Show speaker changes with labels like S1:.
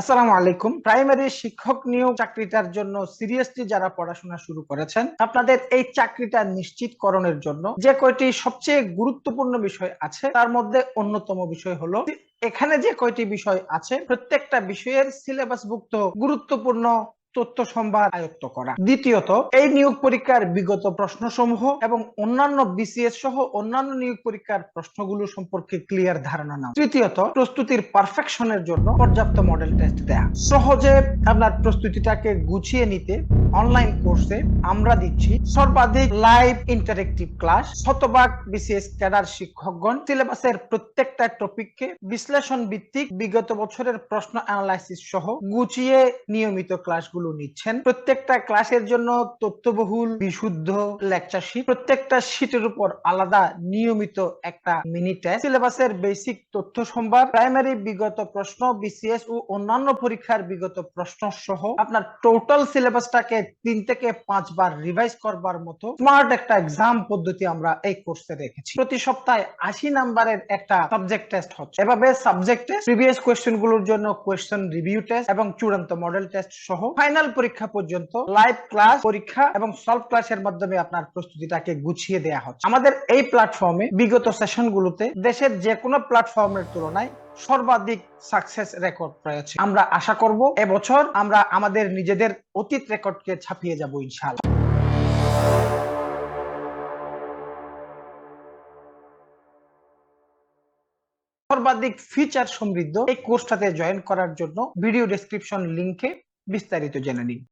S1: আসসালামু আলাইকুম। প্রাইমারি শিক্ষক নিয়োগ চাকরিটার জন্য সিরিয়াসলি যারা পড়াশোনা শুরু করেছেন, আপনাদের এই চাকরিটা নিশ্চিতকরণের জন্য যে কয়টি সবচেয়ে গুরুত্বপূর্ণ বিষয় আছে, তার মধ্যে অন্যতম বিষয় হলো, এখানে যে কয়টি বিষয় আছে, প্রত্যেকটা বিষয়ের সিলেবাসভুক্ত গুরুত্বপূর্ণ তথ্য সম্ভার আয়ত্ত করা। দ্বিতীয়ত, এই নিয়োগ পরীক্ষার বিগত প্রশ্নসমূহ এবং অন্যান্য বিসিএস সহ অন্যান্য নিয়োগ পরীক্ষার প্রশ্নগুলো সম্পর্কে ক্লিয়ার ধারণা নাও। তৃতীয়ত, প্রস্তুতির পারফেকশনের জন্য পর্যাপ্ত মডেল টেস্ট দেয়া। সহজে আপনার প্রস্তুতিটাকে গুছিয়ে নিতে অনলাইন কোর্সে আমরা দিচ্ছি সর্বাধিক লাইভ ইন্টারেক্টিভ ক্লাস শতভাগ বিসিএস ক্যাডার শিক্ষকগণ। সিলেবাসের প্রত্যেকটা টপিককে বিশ্লেষণ ভিত্তিক বিগত বছরের প্রশ্ন অ্যানালাইসিস সহ গুছিয়ে নিয়মিত ক্লাসগুলো নিচ্ছেন। প্রত্যেকটা ক্লাসের জন্য তথ্যবহুল, বিশুদ্ধ লেকচার শিট প্রত্যেকটা শিটের উপর আলাদা নিয়মিত একটা মিনি টেস্ট সিলেবাসের বেসিক তথ্য সম্ভার প্রাইমারি বিগত প্রশ্ন বিসিএস ও অন্যান্য পরীক্ষার বিগত প্রশ্ন সহ আপনার টোটাল সিলেবাসটাকে তিন থেকে পাঁচবার রিভাইজ করবার মতো স্মার্ট একটা এক্সাম পদ্ধতি আমরা এই কোর্সে রেখেছি প্রতি সপ্তাহে আশি নাম্বারের একটা সাবজেক্ট টেস্ট হচ্ছে। এভাবে সাবজেক্ট টেস্ট প্রিভিয়াস কোয়েশ্চেনগুলোর জন্য কোয়েশ্চেন রিভিউ টেস্ট এবং চূড়ান্ত মডেল টেস্ট সহ ফাইনাল পরীক্ষা পর্যন্ত লাইভ ক্লাস পরীক্ষা এবং সলভ ক্লাসের মাধ্যমে আপনার প্রস্তুতিটাকে গুছিয়ে দেওয়া হচ্ছে। আমাদের এই প্ল্যাটফর্মে বিগত সেশন গুলোতে দেশের যে কোনো প্ল্যাটফর্মের তুলনায় সর্বাধিক সাকসেস রেকর্ড রয়েছে। আমরা আশা করব এবছর আমরা আমাদের নিজেদের অতীত রেকর্ডকে ছাপিয়ে যাব ইনশাআল্লাহ। সর্বাধিক ফিচার সমৃদ্ধ এই কোর্সটাতে জয়েন করার জন্য ভিডিও ডেসক্রিপশন লিংকে বিস্তারিত জেনে নিন।